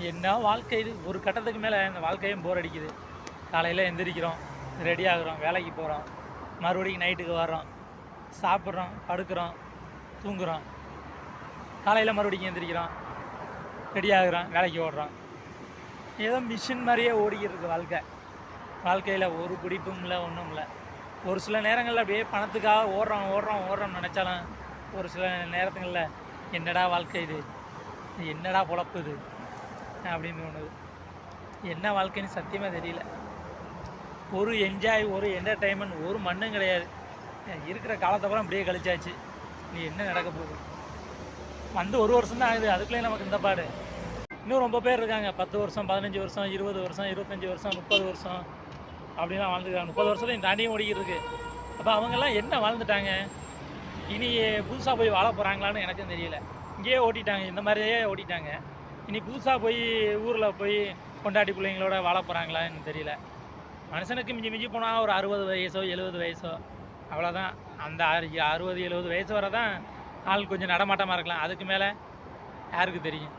என்ன வாழ்க்கை இது? ஒரு கட்டத்துக்கு மேலே இந்த வாழ்க்கையும் போர் அடிக்குது. காலையில் எந்திரிக்கிறோம் ரெடி ஆகுறோம் வேலைக்கு போகிறோம் மறுபடியும் நைட்டுக்கு வர்றோம். சாப்பிட்றோம் படுக்கிறோம் தூங்குகிறோம் காலையில் மறுபடியும் எந்திரிக்கிறோம். ரெடி ஆகுறோம் வேலைக்கு ஓடுறோம். ஏதோ மிஷின் மாதிரியே ஓடிக்கிட்டு வாழ்க்கை. வாழ்க்கையில் ஒரு பிடிப்பும் இல்லை ஒன்றும் இல்லை. ஒரு சில நேரங்களில் அப்படியே பணத்துக்காக ஓடுறோம் ஓடுறோம் ஓடுறோம்னு நினச்சாலும் ஒரு சில நேரத்துங்களில் என்னடா வாழ்க்கை இது? என்னடா பொழப்பு இது? அப்படின்னு தோணுது. என்ன வாழ்க்கைன்னு சத்தியமாக தெரியல. ஒரு என்ஜாய் ஒரு என்டர்டைன்மெண்ட் ஒரு மண்ணும் கிடையாது. இருக்கிற காலத்தை அப்படியே கழிச்சாச்சு. நீ என்ன நடக்க போகுது? வந்து ஒரு வருஷம் தான் ஆகுது. அதுக்குள்ளே நமக்கு இந்த பாடு. இன்னும் ரொம்ப பேர் இருக்காங்க. பத்து வருஷம் பதினஞ்சு வருஷம் இருபது வருஷம் இருபத்தஞ்சி வருஷம் முப்பது வருஷம் அப்படிலாம் வாழ்ந்துருக்காங்க. முப்பது வருஷத்தையும் தாண்டியும் ஓடிக்கிட்டு இருக்கு. அப்போ அவங்கெல்லாம் என்ன வாழ்ந்துட்டாங்க? இனி புதுசாக போய் வாழ போகிறாங்களான்னு எனக்கும் தெரியல. இங்கேயே ஓட்டிட்டாங்க. இந்த மாதிரியே ஓட்டிட்டாங்க. இனி புதுசாக போய் ஊரில் போய் கொண்டாடி பிள்ளைங்களோட வாழ போகிறாங்களான்னு தெரியல. மனுஷனுக்கு மிஞ்சி மிஞ்சி போனால் ஒரு அறுபது வயசோ எழுபது வயசோ. அவ்வளோதான் அந்த அறுபது எழுபது வயசு வரை தான் ஆள் கொஞ்சம் நடமாட்டமாக இருக்கலாம். அதுக்கு மேலே யாருக்கு தெரியும்?